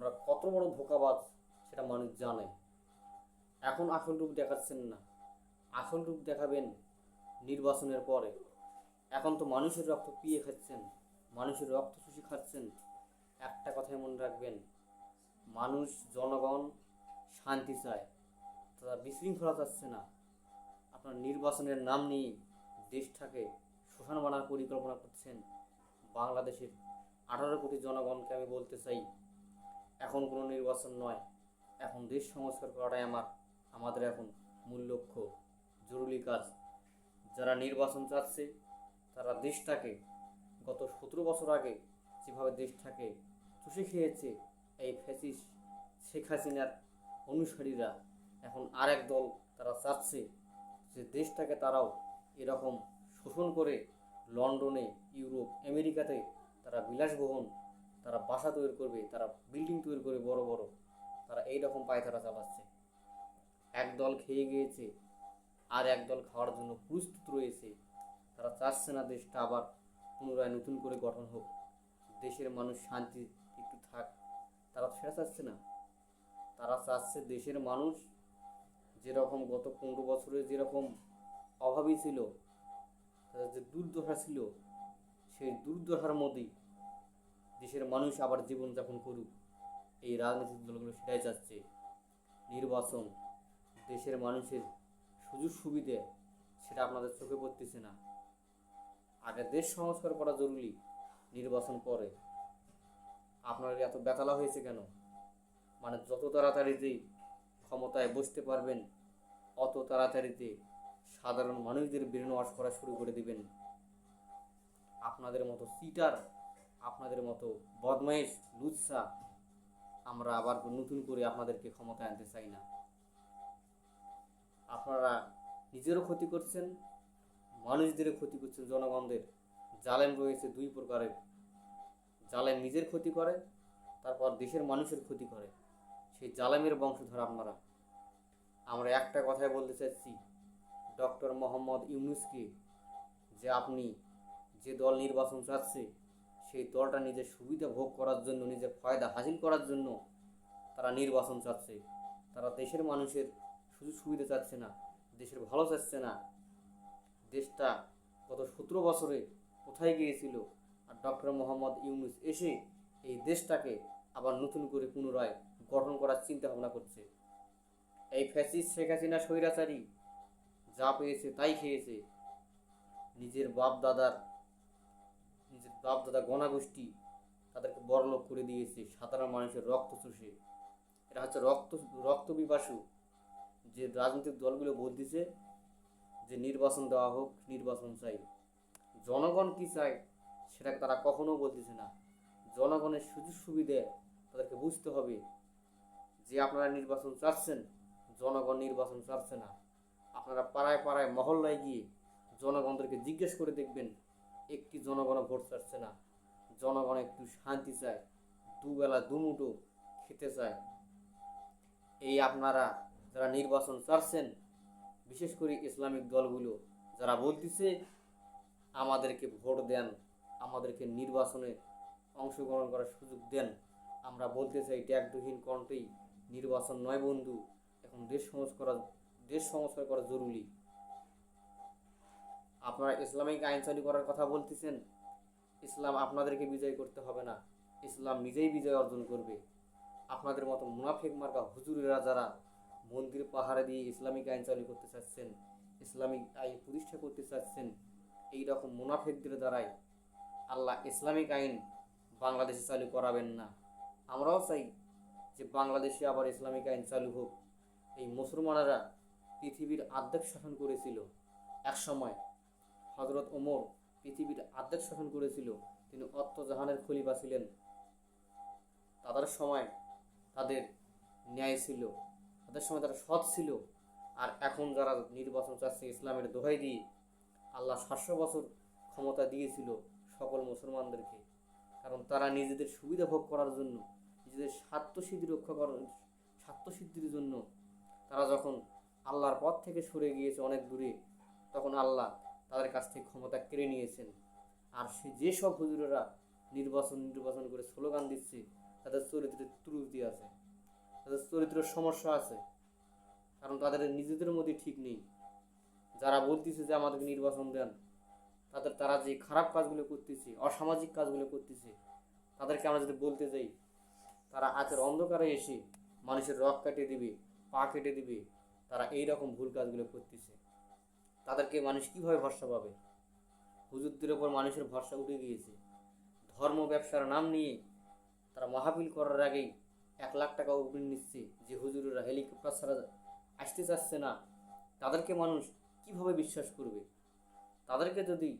আমরা কত বড় ধোকাবাজ সেটা মানুষ জানে। এখন আসল রূপ দেখাচ্ছেন না। আসল রূপ দেখাবেন নির্বাচনের পরে। এখন তো মানুষের রক্ত পিয়ে খাচ্ছেন, মানুষের রক্ত চুষি খাচ্ছেন। একটা কথাই মনে রাখবেন, মানুষ, জনগণ শান্তি চায়, তারা বিশৃঙ্খলা চাচ্ছে না। আপনার নির্বাচনের নাম নিয়ে দেশটাকে শোষণ বানার পরিকল্পনা করছেন বাংলাদেশের আঠারো কোটি জনগণকে আমি বলতে চাই এখন কোনো নির্বাচন নয়। এখন দেশ সংস্কার করাটাই আমার, আমাদের এখন মূল লক্ষ্য। জরুরি কাজ। যারা নির্বাচন চাচ্ছে, তারা দেশটাকে গত সতেরো বছর আগে যেভাবে দেশটাকে চুষে খেয়েছে, এই ফ্যাসিস শেখ হাসিনার অনুসারীরা, এখন আরেক দল তারা চাচ্ছে যে দেশটাকে তারাও এরকম শোষণ করে লন্ডনে, ইউরোপ, আমেরিকাতে তারা বিলাসবহন তারা বাসা তৈরি করবে, তারা বিল্ডিং তৈরি করবে বড় বড়। তারা এই রকম পায়তারা চালাচ্ছে। এক দল খেয়ে গিয়েছে, আর এক দল খাওয়ার জন্য প্রস্তুত রয়েছে। তারা চাচ্ছে না দেশটা আবার পুনরায় নতুন করে গঠন হোক। দেশের মানুষ শান্তি একটু থাক। তারা সেটা চাচ্ছে না। তারা চাচ্ছে দেশের মানুষ যেরকম গত পনেরো বছরে যেরকম অভাবী ছিল, তাদের যে দুর্দশা ছিল, সেই দুর্দশার মধ্যেই দেশের মানুষ আবার জীবনযাপন করুক। এই রাজনৈতিক দলগুলো সেটাই চাচ্ছে। নির্বাচন দেশের মানুষের সুযোগ সুবিধে সেটা আপনাদের চোখে পড়তেছে না। আগে দেশ সংস্কার করা জরুরি, নির্বাচন পরে। আপনার এত বেতালা হয়েছে কেন? মানে যত তাড়াতাড়িতে ক্ষমতায় বসতে পারবেন, অত তাড়াতাড়িতে সাধারণ মানুষদের ব্রেন ওয়াশ করা শুরু করে দিবেন। আপনাদের মতো সিটার আপনাদের মতো বদমাইশ, লুচ্ছা আমরা আবার নতুন করে আপনাদেরকে ক্ষমতায় আনতে চাই না। আপনারা নিজেরও ক্ষতি করছেন, মানুষদেরও ক্ষতি করছেন, জনগণদের। জালেম রয়েছে দুই প্রকারের। জালেম নিজের ক্ষতি করে, তারপর দেশের মানুষের ক্ষতি করে। সেই জালেমের বংশধর আপনারা। আমরা একটা কথাই বলতে চাচ্ছি, ডক্টর মোহাম্মদ ইউনুসকে যে আপনি যে দল নির্বাচন চাচ্ছে সেই দলটা নিজের সুবিধা ভোগ করার জন্য, নিজের ফায়দা হাসিল করার জন্য তারা নির্বাচন চাচ্ছে। তারা দেশের মানুষের সুযোগ সুবিধা চাচ্ছে না, দেশের ভালো চাচ্ছে না। দেশটা গত সতেরো বছরে কোথায় গিয়েছিল? আর ডক্টর মোহাম্মদ ইউনুস এসে এই দেশটাকে আবার নতুন করে পুনরায় গঠন করার চিন্তা ভাবনা করছে। এই ফ্যাসিস শেখ হাসিনা স্বৈরাচারী যা পেয়েছে তাই খেয়েছে। নিজের বাপ দাদার নিজের বাপ দাদা গণাগোষ্ঠী তাদেরকে বড়লোক করে দিয়েছে সাধারণ মানুষের রক্ত চুষে। এটা হচ্ছে রক্ত রক্ত বিপাসু যে রাজনৈতিক দলগুলো বলতেছে যে নির্বাচন দেওয়া হোক, নির্বাচন চাই। জনগণ কি চায় সেটা তারা কখনো বলতেছে না। জনগণের সুযোগ সুবিধে তাদেরকে বুঝতে হবে যে আপনারা নির্বাচন চাচ্ছেন, জনগণ নির্বাচন চাচ্ছে না। আপনারা পাড়ায় পাড়ায় মহল্লায় গিয়ে জনগণদেরকে জিজ্ঞেস করে দেখবেন একটি জনগণ ভোট চাচ্ছে না। জনগণ একটু শান্তি চায়, দুবেলা দুমুটো খেতে চায়। এই আপনারা যারা নির্বাচন চাচ্ছেন বিশেষ করে ইসলামিক দলগুলো, যারা বলতেছে আমাদেরকে ভোট দেন, আমাদেরকে নির্বাচনে অংশগ্রহণ করার সুযোগ দেন, আমরা বলতে চাই ট্যাগবিহীন কণ্ঠেই, নির্বাচন নয় বন্ধু, এখন দেশ সংস্কার দেশ সংস্কার করা জরুরি। আপনারা ইসলামিক আইন চালু করার কথা বলতেছেন, ইসলাম আপনাদেরকে বিজয় করতে হবে না। ইসলাম নিজেই বিজয় অর্জন করবে। আপনাদের মতো মুনাফিক মার্কা হুজুরেরা যারা মন্দির পাহাড়ে দিয়ে ইসলামিক আইন চালু করতে চাচ্ছেন, ইসলামিক আইন প্রতিষ্ঠা করতে চাচ্ছেন এই রকম মুনাফিকদের দ্বারাই আল্লাহ ইসলামিক আইন বাংলাদেশে চালু করাবেন না। আমরাও চাই যে বাংলাদেশে আবার ইসলামিক আইন চালু হোক। এই মুসলমানেরা পৃথিবীর আর্ধেক শাসন করেছিল। এক সময় হজরত ওমর পৃথিবীর আর্ধেক শাসন করেছিল। তিনি অত্ত জাহানের খলিফা ছিলেন। তাদের সময় তাদের ন্যায় ছিল, তাদের সময় তারা সৎ ছিল। আর এখন যারা নির্বাচন চাচ্ছে ইসলামের দোহাই দিয়ে আল্লাহ সাতশো বছর ক্ষমতা দিয়েছিল সকল মুসলমানদেরকে। কারণ তারা নিজেদের সুবিধা ভোগ করার জন্য, নিজেদের স্বার্থসিদ্ধি রক্ষা করার স্বার্থসিদ্ধির জন্য তারা যখন আল্লাহর পথ থেকে সরে গিয়েছে অনেক দূরে, তখন আল্লাহ তাদের কাছ থেকে ক্ষমতা কেড়ে নিয়েছেন। আর সে যেসব হুজুরেরা নির্বাচন নির্বাচন করে স্লোগান দিচ্ছে, তাদের চরিত্রে ত্রুটি আছে, তাদের চরিত্রের সমস্যা আছে, কারণ তাদের নিজেদের মধ্যে ঠিক নেই। যারা বলতেছে যে আমাদেরকে নির্বাচন দেন, তাদের তারা যে খারাপ কাজগুলো করতেছে, অসামাজিক কাজগুলো করতেছে, তাদেরকে আমরা যদি বলতে যাই, তারা আজের অন্ধকারে এসে মানুষের রক কেটে দিবে, পা কেটে দিবে, তারা এই রকম ভুল কাজগুলো করতেছে। তাদেরকে মানুষ কীভাবে ভরসা পাবে? হুজুরদের ওপর মানুষের ভরসা উঠে গিয়েছে। ধর্ম ব্যবসার নাম নিয়ে তারা মাহফিল করার আগেই এক লাখ টাকা অগ্রিম নিচ্ছে যে হুজুরেরা। হেলিকপ্টার ছাড়া আসতে চাচ্ছে না। তাদেরকে মানুষ কীভাবে বিশ্বাস করবে? তাদেরকে যদি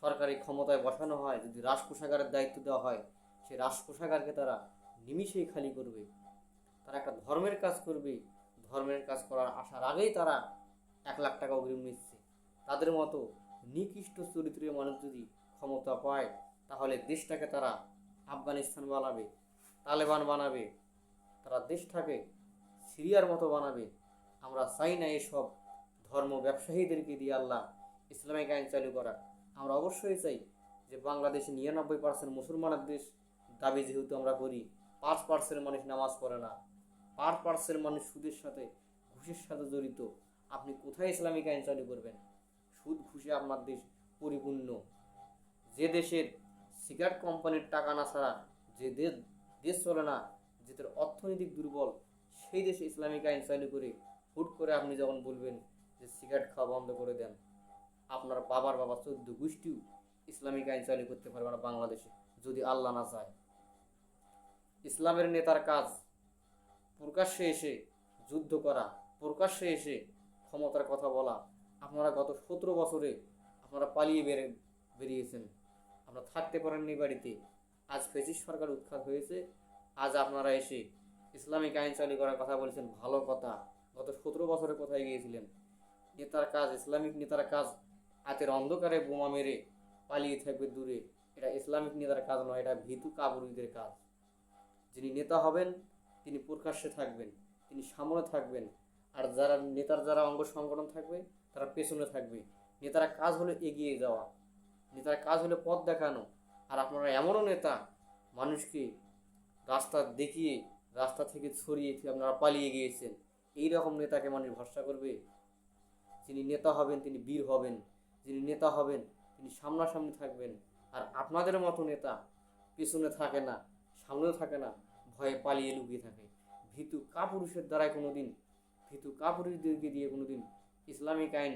সরকারি ক্ষমতায় বসানো হয়, যদি রাজকোষাগারের দায়িত্ব দেওয়া হয়, সেই রাজকোষাগারকে তারা নিমিষেই খালি করবে। তারা একটা ধর্মের কাজ করবে। ধর্মের কাজ করার আসার আগেই তারা এক লাখ টাকা অগ্রিম নিচ্ছে। তাদের মতো নিকৃষ্ট চরিত্রের মানুষ যদি ক্ষমতা পায়, তাহলে দেশটাকে তারা আফগানিস্তান বানাবে, তালেবান বানাবে, তারা দেশটাকে সিরিয়ার মতো বানাবে। আমরা চাই না এসব ধর্ম ব্যবসায়ীদেরকে দিয়ে আল্লাহ ইসলামিক আইন চালু করা আমরা অবশ্যই চাই যে বাংলাদেশে নিরানব্বই পার্সেন্ট মুসলমানের দেশ দাবি যেহেতু আমরা করি, পাঁচ পার্সেন্ট মানুষ নামাজ পড়ে না, পাঁচ পার্সেন্ট মানুষ সুদের সাথে, ঘুষের সাথে জড়িত। আপনি কোথায় ইসলামিক আইন চালু করবেন? সুদ, ঘুষে আপনার দেশ পরিপূর্ণ। যে দেশের সিগারেট কোম্পানির টাকা না ছাড়া, যে দেশ দেশ চলে না যেদের অর্থনৈতিক দুর্বল, সেই দেশে ইসলামিক আইন চালু করে হুট করে আপনি যখন বলবেন যে সিগারেট খাওয়া বন্ধ করে দেন, আপনার বাবার বাবা চোদ্দ গোষ্ঠীও ইসলামিক আইন চালু করতে পারবে না বাংলাদেশে, যদি আল্লাহ না চায়। ইসলামের নেতার কাজ প্রকাশ্যে এসে যুদ্ধ করা, প্রকাশ্যে এসে ক্ষমতার কথা বলা, আপনারা গত সতেরো বছরে আপনারা পালিয়ে বেড়ে, বেরিয়েছেন। আপনারা থাকতে পারেননি বাড়িতে। আজ ফেসিস সরকার উৎখাত হয়েছে। আজ আপনারা এসে ইসলামিক আইন চালু করার কথা বলছেন, ভালো কথা। গত সতেরো বছরে কোথায় গিয়েছিলেন? নেতার কাজ, ইসলামিক নেতার কাজ, হাতের অন্ধকারে বোমা মেরে পালিয়ে থাকবে দূরে। এটা ইসলামিক নেতার কাজ নয়, এটা ভীতু কাবুরিদের কাজ। যিনি নেতা হবেন, তিনি প্রকাশ্যে থাকবেন, তিনি সামনে থাকবেন। আর যারা নেতার যারা অঙ্গ সংগঠন থাকবে, তারা পেছনে থাকবে। নেতারা কাজ হলো এগিয়ে যাওয়া। নেতার কাজ হলো পথ দেখানো। আর আপনারা এমনও নেতা, মানুষকে রাস্তা দেখিয়ে, রাস্তা থেকে ছড়িয়ে আপনারা পালিয়ে গিয়েছেন। এই রকম নেতাকে মানুষ ভরসা করবে। যিনি নেতা হবেন, তিনি বীর হবেন। যিনি নেতা হবেন, তিনি সামনাসামনি থাকবেন। আর আপনাদের মতো নেতা পিছনে থাকে না, সামনেও থাকে না, ভয়ে পালিয়ে লুকিয়ে থাকে। ভীতু কাপুরুষের দ্বারাই কোনোদিন ভীতু কাপুরুষদেরকে দিয়ে কোনোদিন ইসলামিক আইন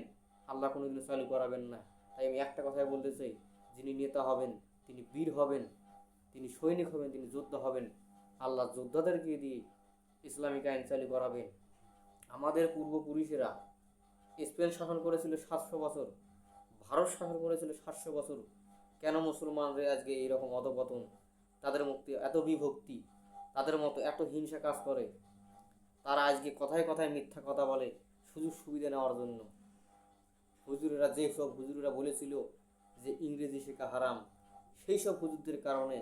আল্লাহ কোনোদিন চালু করাবেন না। তাই আমি একটা কথাই বলতে চাই, যিনি নেতা হবেন, তিনি বীর হবেন, তিনি সৈনিক হবেন, তিনি যোদ্ধা হবেন, আল্লাহ যোদ্ধাদেরকে দিয়ে ইসলামিক আইন চালু করাবেন। আমাদের পূর্বপুরুষেরা স্পেন শাসন করেছিল সাতশো বছর, ভারত শাসন করেছিল সাতশো বছর। কেন মুসলমানদের আজকে এইরকম অধপতন? তাদের মুক্তি এত বিভক্তি, তাদের মতো এত হিংসা কাজ করে। তারা আজকে কথায় কথায় মিথ্যা কথা বলে সুযোগ সুবিধা নেওয়ার জন্য। হুজুরেরা যে সব হুজুরেরা বলেছিল যে ইংরেজি শেখা হারাম, সেই সব হুজুরদের কারণে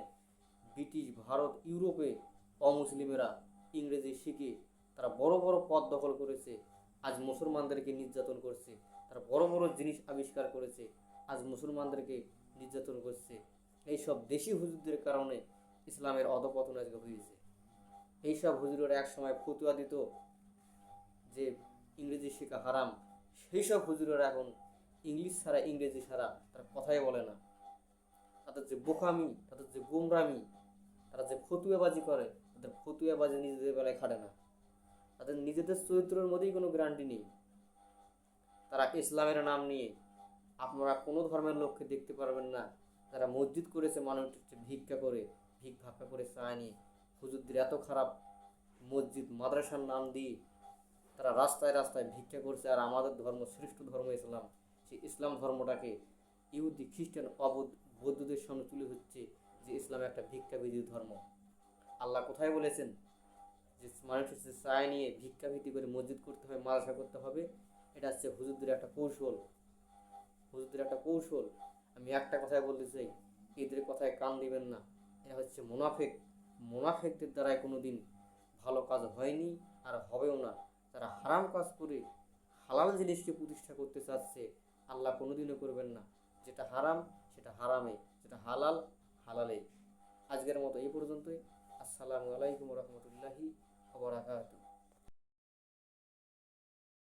ব্রিটিশ ভারত, ইউরোপে অমুসলিমেরা ইংরেজি শিখে তারা বড় বড় পদ দখল করেছে, আজ মুসলমানদেরকে নির্যাতন করছে। তারা বড় বড় জিনিস আবিষ্কার করেছে, আজ মুসলমানদেরকে নির্যাতন করছে। এইসব দেশি হুজুরদের কারণে ইসলামের অধপতন আজকে হয়েছে। এইসব হুজুরেরা এক সময় ফতুয়া দিত যে ইংরেজি শেখা হারাম। সেই সব হুজুরেরা এখন ইংলিশ ছাড়া ইংরেজি ছাড়া তারা কথাই বলে না। তাদের যে বোকামি, তাদের যে গুমরামি, তারা যে ফতুয়াবাজি করে, তাদের ফতুয়াবাজি নিজেদের বেলায় খাটে না। তাদের নিজেদের চরিত্রের মধ্যেই কোনো গ্যারান্টি নেই। তারা ইসলামের নাম নিয়ে আপনারা কোনো ধর্মের লোককে দেখতে পারবেন না। যারা মসজিদ করেছে মানুষ ভিক্ষা করে ভিক ভাক্ষা করে চায় নিয়ে। হুজুরদের এত খারাপ মসজিদ, মাদ্রাসার নাম দিয়ে তারা রাস্তায় রাস্তায় ভিক্ষা করছে আর আমাদের ধর্ম, শ্রেষ্ঠ ধর্ম ইসলাম, সেই ইসলাম ধর্মটাকে ইহুদি, খ্রিস্টান, অবুধ, বৌদ্ধদের সামনে তুলে হচ্ছে যে ইসলাম একটা ভিক্ষাবিধি ধর্ম। আল্লাহ কোথায় বলেছেন? যে মানুষ হচ্ছে চায় নিয়ে ভিক্ষাভিত্তি করে মসজিদ করতে হবে মাদ্রাসা করতে হবে, এটা হচ্ছে হুজুরদের একটা কৌশল। হুজুরদের একটা কৌশল। আমি একটা কথাই বলতে চাই, এদের কথায় কান দিবেন না এটা হচ্ছে মুনাফেক। মুনাফেকদের দ্বারায় কোনো দিন ভালো কাজ হয়নি আর হবেও না। তারা হারাম কাজ করে হালাল জিনিসকে প্রতিষ্ঠা করতে চাচ্ছে, আল্লাহ কোনোদিনও করবেন না। যেটা হারাম, সেটা হারামে। যেটা হালাল হালালে আজকের মতো এই পর্যন্তই। আসসালামু আলাইকুম রহমতুল্লাহি